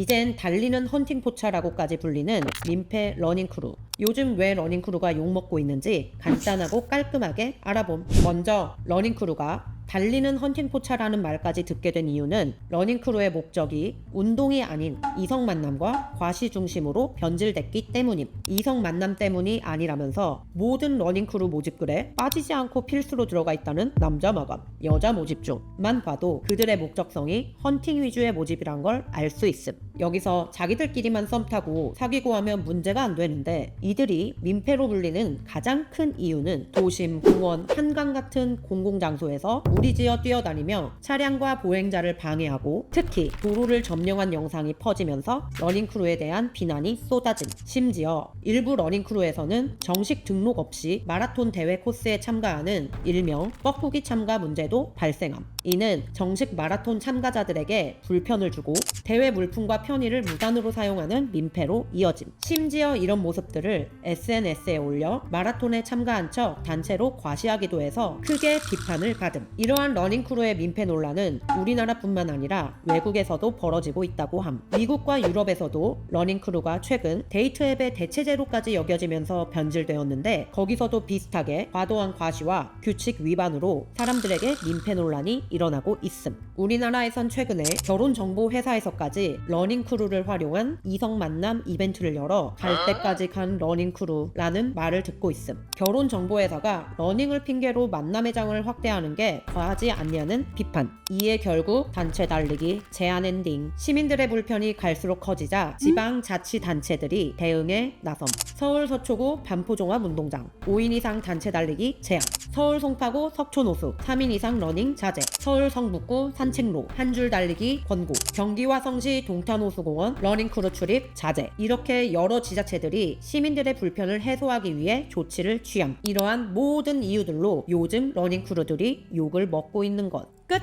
이젠 달리는 헌팅 포차라고까지 불리는 민폐 러닝크루. 요즘 왜 러닝크루가 욕먹고 있는지 간단하고 깔끔하게 알아봄. 먼저 러닝크루가 달리는 헌팅포차라는 말까지 듣게 된 이유는 러닝크루의 목적이 운동이 아닌 이성 만남과 과시 중심으로 변질됐기 때문임. 이성 만남 때문이 아니라면서 모든 러닝크루 모집글에 빠지지 않고 필수로 들어가 있다는 남자 마감, 여자 모집 중만 봐도 그들의 목적성이 헌팅 위주의 모집이란 걸 알 수 있음. 여기서 자기들끼리만 썸 타고 사귀고 하면 문제가 안 되는데 이들이 민폐로 불리는 가장 큰 이유는 도심, 공원, 한강 같은 공공장소에서 무리지어 뛰어다니며 차량과 보행자를 방해하고 특히 도로를 점령한 영상이 퍼지면서 러닝크루에 대한 비난이 쏟아짐. 심지어 일부 러닝크루에서는 정식 등록 없이 마라톤 대회 코스에 참가하는 일명 뻐꾸기 참가 문제도 발생함. 이는 정식 마라톤 참가자들에게 불편을 주고 대회 물품과 편의를 무단으로 사용하는 민폐로 이어짐. 심지어 이런 모습들을 SNS에 올려 마라톤에 참가한 척 단체로 과시하기도 해서 크게 비판을 받음. 이러한 러닝크루의 민폐 논란은 우리나라뿐만 아니라 외국에서도 벌어지고 있다고 함. 미국과 유럽에서도 러닝크루가 최근 데이트 앱의 대체제로까지 여겨지면서 변질되었는데 거기서도 비슷하게 과도한 과시와 규칙 위반으로 사람들에게 민폐 논란이 일어나고 있음. 우리나라에선 최근에 결혼 정보 회사에서까지 러닝 크루를 활용한 이성 만남 이벤트를 열어 갈 때까지 간 러닝 크루라는 말을 듣고 있음. 결혼 정보 회사가 러닝을 핑계로 만남의 장을 확대하는 게과 하지 않냐는 비판. 이에 결국 단체 달리기, 제한 엔딩, 시민들의 불편이 갈수록 커지자 지방 자치 단체들이 대응에 나섬. 서울 서초구 반포종합 운동장 5인 이상 단체 달리기 제한. 서울 송파구 석촌호수 3인 이상 러닝 자제. 서울 성북구 산책로 한 줄 달리기 권고. 경기와 성시 동탄호수공원 러닝크루 출입 자제. 이렇게 여러 지자체들이 시민들의 불편을 해소하기 위해 조치를 취함. 이러한 모든 이유들로 요즘 러닝크루들이 욕을 먹고 있는 것. 끝!